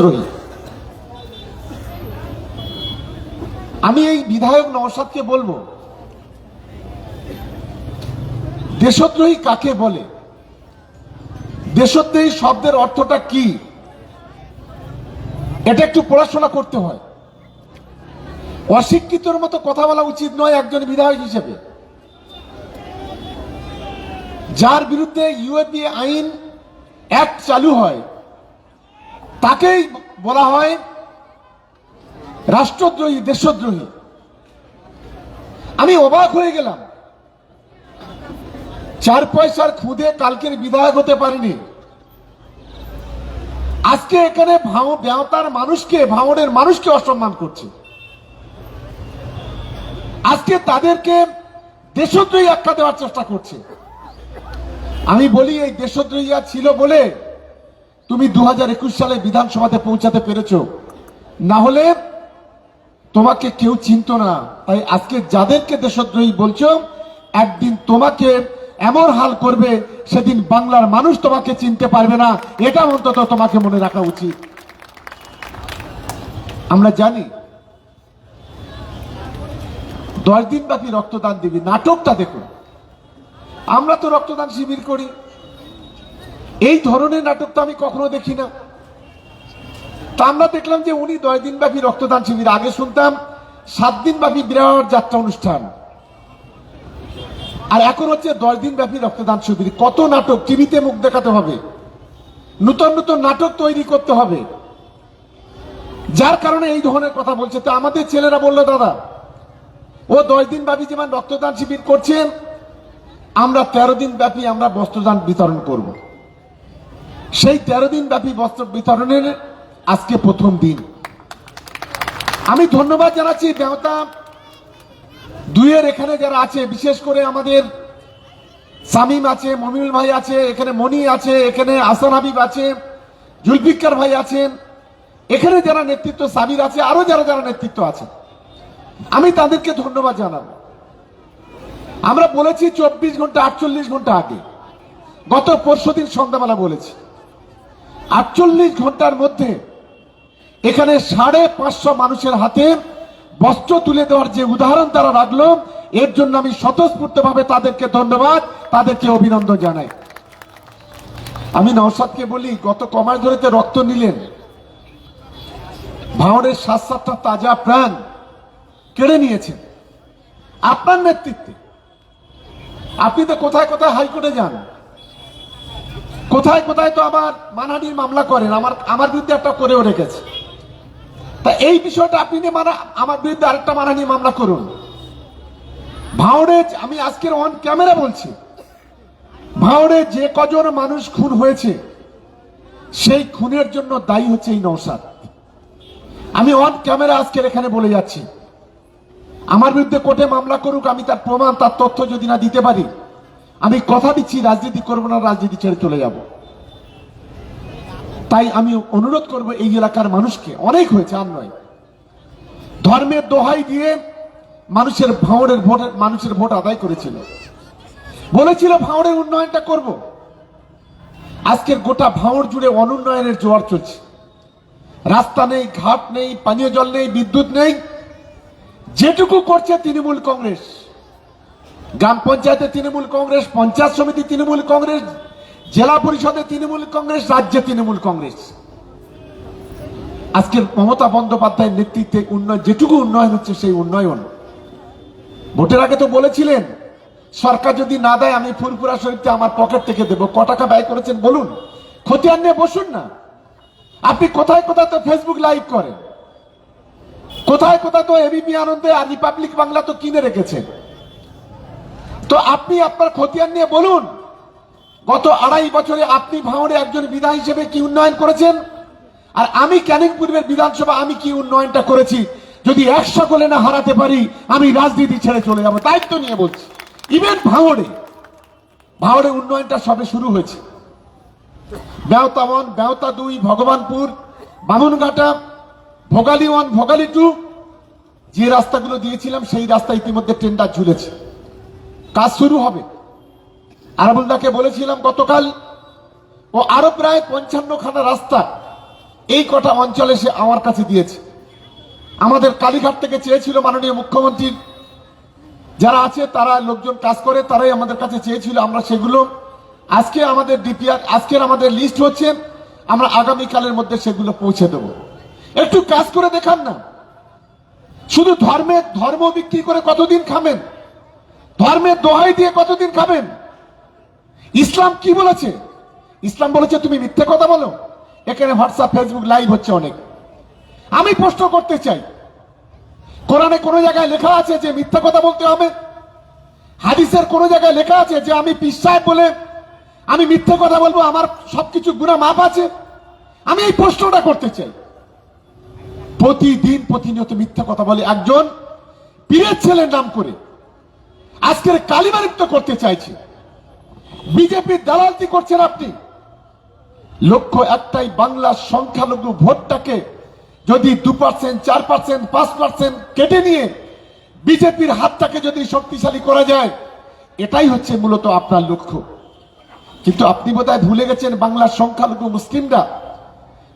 দেশদ্রোহী আমি এই বিধায়ক নওশাদকে বলব, দেশদ্রোহী কাকে বলে? দেশদ্রোহী শব্দের অর্থটা কি? এটা একটু পড়াশোনা করতে হয়। অশিক্ষিতর মতো কথা বলা উচিত নয় একজন বিধায়ক হিসেবে। যার বিরুদ্ধে ইউএপি আইন এক চালু হয় তাকেই বলা হয় রাষ্ট্রদ্রোহী, দেশদ্রোহী। আমি অবাক হয়ে গেলাম। চার পয়সার খুদে কালকের বিধায়ক হতে পারিনি। আজকে এখানে ভাও ব্যাওতার মানুষকে ভাঙড়ের মানুষকে অসম্মান করছে। আজকে তাদেরকে দেশদ্রোহী আখ্যা দেওয়ার চেষ্টা করছে। আমি বলি, এই দেশদ্রোহী ছিল বলে তুমি দু হাজার একুশ সালে বিধানসভাতে পৌঁছাতে পেরেছ। না হলে তোমাকে কেউ চিনত না। তাই আজকে যাদেরকে দেশদ্রোহী বলছো, একদিন তোমাকে এমন হাল করবে, সেদিন বাংলার মানুষ তোমাকে চিনতে পারবে না। এটা অন্তত তোমাকে মনে রাখা উচিত। আমরা জানি, দশ দিন ব্যাপী রক্তদান দিবি। নাটকটা দেখুন। আমরা তো রক্তদান শিবির করি। এই ধরনের নাটক তো আমি কখনো দেখি না। তা আমরা দেখলাম যে উনি দশ দিন ব্যাপী রক্তদান শিবির। আগে শুনতাম সাত দিন ব্যাপী বিরাট যাত্রা অনুষ্ঠান। আর এখন হচ্ছে দশ দিন ব্যাপী রক্তদান শিবির। কত নাটক টিভিতে মুখ দেখাতে হবে। নতুন নতুন নাটক তৈরি করতে হবে। যার কারণে এই ধরনের কথা বলছে। তো আমাদের ছেলেরা বলল, দাদা, ও দশ দিন ব্যাপী যেমন রক্তদান শিবির করছেন, আমরা তেরো দিন ব্যাপী আমরা বস্ত্রদান বিতরণ করব। সেই তেরো দিন ব্যাপী বস্ত্র বিতরণের আজকে প্রথম দিন। আমি ধন্যবাদ জানাচ্ছি দেবতা। দুইয়ের এখানে যারা আছে, বিশেষ করে আমাদের সামিম আছে, মমিনুল ভাই আছে, এখানে মনি আছে, এখানে আসান হাবিব আছে, জুলফিকার ভাই আছেন, এখানে যারা নেতৃত্ব, সাবির আছে, আরও যারা যারা নেতৃত্ব আছে। আমি তাদেরকে ধন্যবাদ জানাব। আমরা বলেছি চব্বিশ ঘণ্টা, আটচল্লিশ ঘণ্টা আগে। গত পরশু দিন সন্ধ্যাবেলা বলেছি। আটচল্লিশ ঘণ্টার মধ্যে এখানে সাড়ে পাঁচশো মানুষের হাতে বস্ত্র তুলে দেওয়ার যে উদাহরণ তারা রাখল, এর জন্য আমি স্বতঃস্ফূর্ত ভাবে তাদেরকে ধন্যবাদ, তাদেরকে অভিনন্দন জানাই। আমি নওসাদকে বলি, গত কমাস ধরেতে রক্ত নিলেন ভাঁড়ের সাত সাতটা তাজা প্রাণ, কেড়ে নিয়েছেন। আপনার নেতৃত্বে। আপনি তো কোথায় কোথায় হাইকোর্টে যান। কোথায় কোথায় তো আবার মানহানির মামলা করেন? আমার আমার বিরুদ্ধে একটা করেও রেখেছে। তা এই বিষয়টা আপনি মানা, আমার বিরুদ্ধে আরেকটা মানহানি মামলা করুন। ভাওড়ে আমি আজকের অন ক্যামেরা বলছি। ভাওড়ে যে কজন মানুষ খুন হয়েছে, সেই খুনের জন্য দায়ী হচ্ছে এই নৌসাদ আমি অন ক্যামেরা আজকের এখানে বলে যাচ্ছি। আমার বিরুদ্ধে কোর্টে মামলা করুক, আমি তার প্রমাণ, তার তথ্য যদি না দিতে পারি আমি কথা দিচ্ছি, রাজনীতি করব না, রাজনীতি ছেড়ে চলে যাব। তাই আমি অনুরোধ করব এই এলাকার মানুষকে, অনেক হয়েছে, আর নয়। ধর্মের দোহাই দিয়ে মানুষের ভাঁড়ের ভোট, মানুষের ভোট আদায় করেছিল। বলেছিল ভাঁড়ের উন্নয়নটা করব। আজকের গোটা ভাঁড় জুড়ে অনুন্নয়নের জোয়ার চলছে। রাস্তা নেই, ঘাট নেই, পানীয় জল নেই, বিদ্যুৎ নেই। যেটুকু করছে তৃণমূল কংগ্রেস। গ্রাম পঞ্চায়েতে তৃণমূল কংগ্রেস, পঞ্চায়েত সমিতি তৃণমূল কংগ্রেস, জেলা পরিষদে তৃণমূল কংগ্রেস, রাজ্যে তৃণমূল কংগ্রেস। আজকের মমতা বন্দ্যোপাধ্যায়ের নেতৃত্বে উন্নয়ন, যেটুকু উন্নয়ন হচ্ছে সেই উন্নয়ন। ভোটের আগে তো বলেছিলেন, সরকার যদি না দেয়, আমি ফুরপুরা শরীফকে আমার পকেট থেকে দেবো। ক টাকা ব্যয় করেছেন বলুন। খতিয়ান নিয়ে বসুন না। আপনি কোথায় কোথায় তো ফেসবুক লাইভ করেন। কোথায় কোথায় তো এবিপি আনন্দে আর রিপাবলিক বাংলা তো কিনে রেখেছেন। তো আপনি আপনার খতিয়ান নিয়ে বলুন, গত আড়াই বছরে আপনি ভাঙড়ে একজন বিধান হিসেবে কি উন্নয়ন করেছেন? আর আমি ক্যানিং পূর্বের বিধানসভা, আমি কি উন্নয়নটা করেছি? যদি একশো গোলে না হারাতে পারি, আমি রাজনীতি ছেড়ে চলে যাব দায়িত্ব নিয়ে বলছি। ইভেন ভাঙড়ে ভাঙড়ে উন্নয়নটা সবে শুরু হয়েছে। বেওতা ওয়ান বেওতা দুই, ভগবানপুর, বামুনঘাটা, ভোগালি ওয়ান, ভোগালী টু, যে রাস্তাগুলো দিয়েছিলাম, সেই রাস্তা ইতিমধ্যে টেন্ডার ঝুলেছে। কাজ শুরু হবে। আরাবুলদাকে বলেছিলাম, গতকাল ও আরও প্রায় পঞ্চান্ন খানা রাস্তা এই কটা অঞ্চলে সে আমার কাছে দিয়েছে। আমাদের কালীঘাট থেকে চেয়েছিল মাননীয় মুখ্যমন্ত্রীর যারা আছে, তারা লোকজন কাজ করে, তারাই আমাদের কাছে চেয়েছিল আমরা সেগুলো। আজকে আমাদের ডিপিআর, আজকের আমাদের লিস্ট হচ্ছে, আমরা আগামীকালের মধ্যে সেগুলো পৌঁছে দেব। একটু কাজ করে দেখান না। শুধু ধর্মের ধর্ম বিক্রি করে কতদিন খাবেন? ধর্মের দোহাই দিয়ে কতদিন খাবেন? ইসলাম কি বলেছে? ইসলাম বলেছে তুমি মিথ্যে কথা বলো। এখানে হোয়াটসঅ্যাপ ফেসবুক লাইভ হচ্ছে অনেক। আমি প্রশ্ন করতে চাই, কোরআনে কোন জায়গায় লেখা আছে যে মিথ্যা কথা বলতে হবে? হাদিসের কোন জায়গায় লেখা আছে যে আমি পিসায় বলে আমি মিথ্যে কথা বলব, আমার সবকিছু গুণা মাপ আছে? আমি এই প্রশ্নটা করতে চাই। প্রতিদিন প্রতিনিয়ত মিথ্যা কথা বলে একজন পীরের ছেলের নাম করে আজকের কালিমালিপ্ত করতে চাইছে। বিজেপির দালালতি করছেন আপনি। লক্ষ্য একটাই বাংলার সংখ্যালঘু ভোটটাকে যদি দু পার্সেন্ট চার পার্সেন্ট পাঁচ পার্সেন্ট কেটে নিয়ে বিজেপির হাতটাকে যদি শক্তিশালী করা যায়, এটাই হচ্ছে মূলত আপনার লক্ষ্য। কিন্তু আপনি বোধহয় ভুলে গেছেন বাংলার সংখ্যালঘু মুসলিমরা।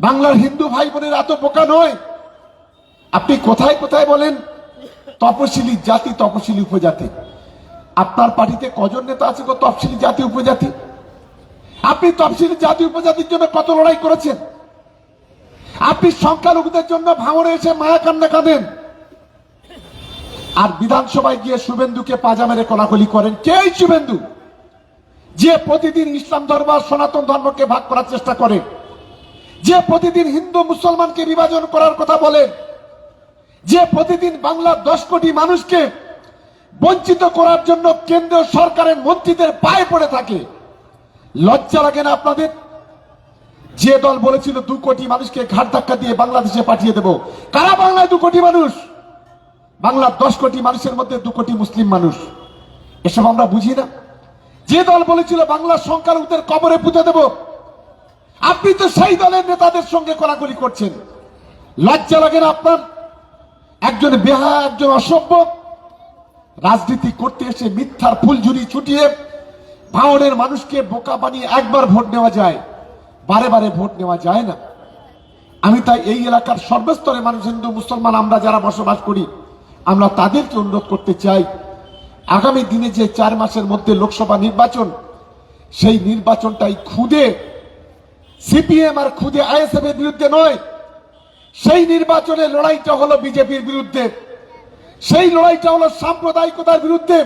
বাংলার হিন্দু ভাই বোনের এত বোকা নয়। আপনি কোথায় কোথায় বলেন, তপশিলি জাতি, তপশিলি উপজাতি। আপনার পার্টিতে কজন নেতা আছে গো তফসিলি জাতি উপজাতি? আপনি তফসিলি জাতি উপজাতির জন্য কত লড়াই করেছেন? আপনি সংখ্যালঘুদের জন্য ভাঙড়ে এসে মায়া কান্না কাঁদেন। আর বিধানসভায় গিয়ে শুভেন্দুকে পাজা মেরে কোলাকুলি করেন কে শুভেন্দু? যে প্রতিদিন ইসলাম ধর্ম আর সনাতন ধর্মকে ভাগ করার চেষ্টা করে। যে প্রতিদিন হিন্দু মুসলমানকে বিভাজন করার কথা বলেন যে প্রতিদিন বাংলার দশ কোটি মানুষকে বঞ্চিত করার জন্য কেন্দ্রীয় সরকারের মন্ত্রীদের পায়ে পড়ে থাকে। লজ্জা লাগে না আপনাদের? যে দল বলেছিল দু কোটি মানুষকে ঘাট ধাক্কা দিয়ে বাংলাদেশে পাঠিয়ে দেব, কারা বাংলায় দু কোটি মানুষ? বাংলার দশ কোটি মানুষের মধ্যে দু কোটি মুসলিম মানুষ। এসব আমরা বুঝি না। যে দল বলেছিল বাংলার সংখ্যালঘুদের কবরে পুঁতে দেব, আপনি তো সেই দলের নেতাদের সঙ্গে কলাকলি করছেন। লজ্জা লাগে না আপনার? একজন বেহা একজন অসভ্য রাজনীতি করতে এসে মিথ্যার ফুলঝুরি ছুটিয়ে ভাঙনের মানুষকে বোকা বানিয়ে একবার ভোট নেওয়া যায়, বারে বারে ভোট নেওয়া যায় না। আমি তাই এই এলাকার সর্বস্তরে মানুষ, হিন্দু, মুসলমান, আমরা যারা বসবাস করি, আমরা তাদেরকে অনুরোধ করতে চাই, আগামী দিনে যে চার মাসের মধ্যে লোকসভা নির্বাচন, সেই নির্বাচনটাই খুদে, সিপিএম আর খুদে আইএসএফ এর বিরুদ্ধে নয়, সেই নির্বাচনে লড়াইটা হলো বিজেপির বিরুদ্ধে। সেই লড়াইটা হলো সাম্প্রদায়িকতার বিরুদ্ধে।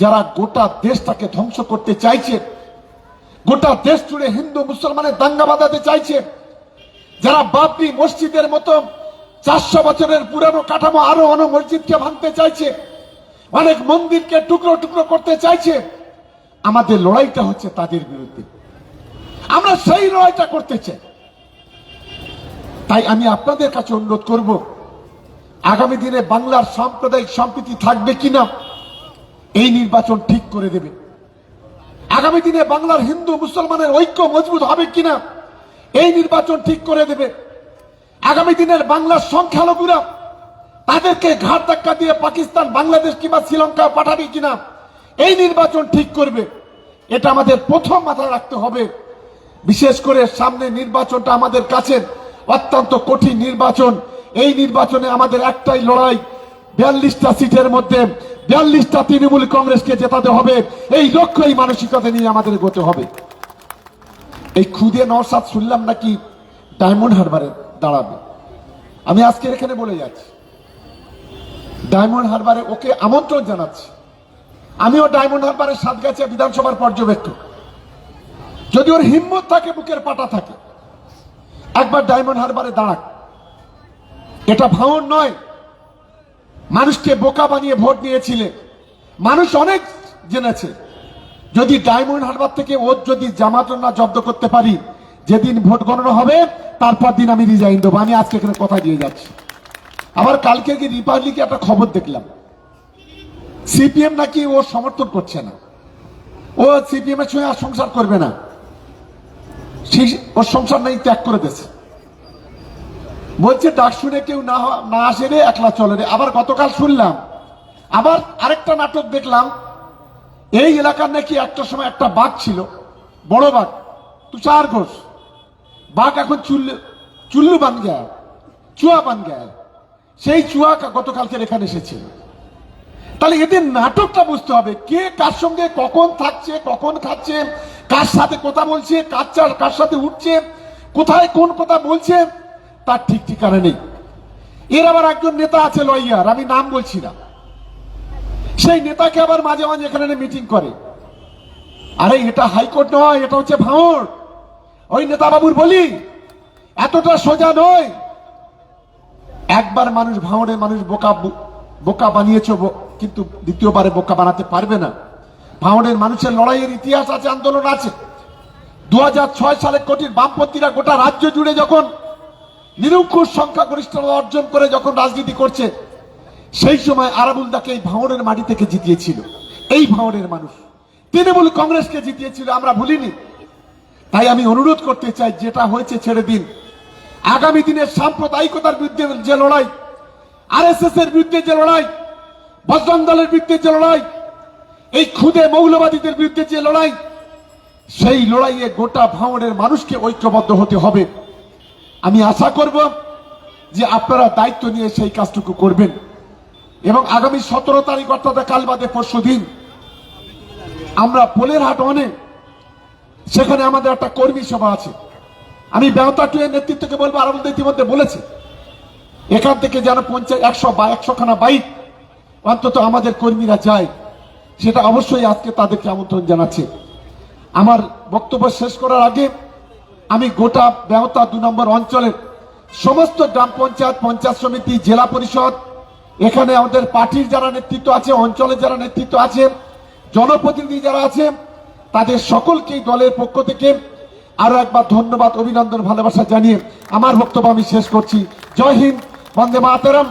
যারা গোটা দেশটাকে ধ্বংস করতে চাইছে, গোটা দেশ জুড়ে হিন্দু মুসলমানের দাঙ্গা বাঁধাতে চাইছে, যারা বাবরি মসজিদের মতো চারশো বছরের পুরানো কাঠামো আরও অনেক মসজিদকে ভাঙতে চাইছে, অনেক মন্দিরকে টুকরো টুকরো করতে চাইছে, আমাদের লড়াইটা হচ্ছে তাদের বিরুদ্ধে। আমরা সেই লড়াইটা করতে চাই। তাই আমি আপনাদের কাছে অনুরোধ করব আগামী দিনে বাংলার সাম্প্রদায়িক সম্প্রীতি থাকবে কিনা, এই নির্বাচন ঠিক করে দেবে। আগামী দিনে বাংলার হিন্দু মুসলমানের ঐক্য মজবুত হবে কিনা, এই নির্বাচন ঠিক করে দেবে। আগামী দিনের বাংলার সংখ্যালঘুরা, তাদেরকে ঘাট ধাক্কা দিয়ে পাকিস্তান, বাংলাদেশ কিংবা শ্রীলঙ্কা পাঠাবে কিনা, এই নির্বাচন ঠিক করবে। এটা আমাদের প্রথম মাথায় রাখতে হবে। বিশেষ করে সামনে নির্বাচনটা আমাদের কাছে অত্যন্ত কঠিন নির্বাচন। এই নির্বাচনে আমাদের একটাই লড়াই, বিয়াল্লিশটা সিটের মধ্যে বিয়াল্লিশটা তৃণমূল কংগ্রেসকে জেতাতে হবে। এই লক্ষ্য এই মানসিকতা নিয়ে আমাদের এগোতে হবে। এই খুদে নওসাদ শুনলাম নাকি ডায়মন্ড হারবারে দাঁড়াবে। আমি আজকে এখানে বলে যাচ্ছি, ডায়মন্ড হারবারে ওকে আমন্ত্রণ জানাচ্ছি। আমিও ডায়মন্ড হারবারের সাতগাছিয়া বিধানসভার পর্যবেক্ষক। যদি ওর হিম্মত থাকে, বুকের পাটা থাকে, একবার ডায়মন্ড হারবারে দাঁড়াক। এটা ভাঙন নয়। মানুষকে বোকা বানিয়ে ভোট নিয়েছিলে মানুষ অনেক জেনেছে। যদি ডায়মন্ড হারবার থেকে ওর যদি জামাত জব্দ করতে পারি, যেদিন ভোট গণনা হবে, তারপর দিন আমি রিজাইন দেবো। আমি আজকে এখানে কথা দিয়ে যাচ্ছি। আবার কালকে কি রিপাবলিকে একটা খবর দেখলাম। সিপিএম নাকি ও সমর্থন করছে না। ও সিপিএম এর সঙ্গে আর সংসার করবে না। ওর সংসার নাই, ত্যাগ করে দিয়েছে। বলছে, ডাক শুনে কেউ না না আসে রে, একলা চলে রে। আবার গতকাল শুনলাম, আবার আরেকটা নাটক দেখলাম। এই এলাকার নাকি একটা সময় একটা বাঘ ছিল, বড় বাঘ, তুষার ঘোষ। বাঘ এখন চুল্লু চুল্লু বান গায়, চুয়া বান গয়া। সেই চুয়া কা- গতকালকের এখানে এসেছিল তাহলে এদের নাটকটা বুঝতে হবে, কে কার সঙ্গে কখন থাকছে, কখন খাচ্ছে, কার সাথে কথা বলছে, কার কার সাথে উঠছে, কোথায় কোন কথা বলছে। তার ঠিক ঠিকানা নেই। এর আবার একজন নেতা আছে লয়ার, আমি নাম বলছি না। সেই নেতাকে আবার মাঝে মাঝে এখানে মিটিং করে। আরে, এটা হাইকোর্ট নয়, এটা হচ্ছে ভাঙড়। ওই নেতা বাবুর বলি, এতটা সোজা নয়। একবার মানুষ ভাঙড়ের মানুষ বোকা বোকা বানিয়েছ কিন্তু দ্বিতীয়বারে বোকা বানাতে পারবে না। ভাঙড়ের মানুষের লড়াইয়ের ইতিহাস আছে, আন্দোলন আছে। দু হাজার ছয় সালে কোটির বামপন্থীরা গোটা রাজ্য জুড়ে যখন নিরঙ্কুশ সংখ্যাগরিষ্ঠতা অর্জন করে যখন রাজনীতি করছে, সেই সময় আরাবুলদাকে এই ভাঙড়ের মাটি থেকে জিতিয়েছিল। এই ভাঙড়ের মানুষ। তৃণমূল কংগ্রেসকে জিতিয়েছিল, আমরা ভুলিনি। তাই আমি অনুরোধ করতে চাই, যেটা হয়েছে ছেড়ে দিন। আগামী দিনের সাম্প্রদায়িকতার বিরুদ্ধে যে লড়াই আরএসএস এর বিরুদ্ধে যে লড়াই বজরং দলের বিরুদ্ধে যে লড়াই, এই খুদে মৌলবাদীদের বিরুদ্ধে যে লড়াই, সেই লড়াইয়ে গোটা ভাঙড়ের মানুষকে ঐক্যবদ্ধ হতে হবে। আমি আশা করব যে আপনারা দায়িত্ব নিয়ে সেই কাজটুকু করবেন। এবং আগামী সতেরো তারিখ, অর্থাৎ কাল বাদে পরশু দিন, আমরা পোলের হাট অনে সেখানে আমাদের একটা কর্মী সভা আছে। আমি ব্যবতা টুয়ের নেতৃত্বকে বলব, আর আমাদের ইতিমধ্যে বলেছে, এখান থেকে যেন পঞ্চায়েত একশো বা একশো খানা বাইক অন্তত আমাদের কর্মীরা যায়, সেটা অবশ্যই আজকে তাদেরকে আমন্ত্রণ জানাচ্ছে। আমার বক্তব্য শেষ করার আগে আমি গোটা ব্যবতা দু নম্বর অঞ্চলের সমস্ত গ্রাম পঞ্চায়েত পঞ্চায়েত সমিতি, জেলা পরিষদ, এখানে আমাদের পার্টির যারা নেতৃত্ব আছে, অঞ্চলের যারা নেতৃত্ব আছে, জনপ্রতিনিধি যারা আছে, তাদের সকলকেই দলের পক্ষ থেকে আরও একবার ধন্যবাদ, অভিনন্দন, ভালোবাসা জানিয়ে আমার বক্তব্য আমি শেষ করছি। জয় হিন্দ, বন্দে মাতরম।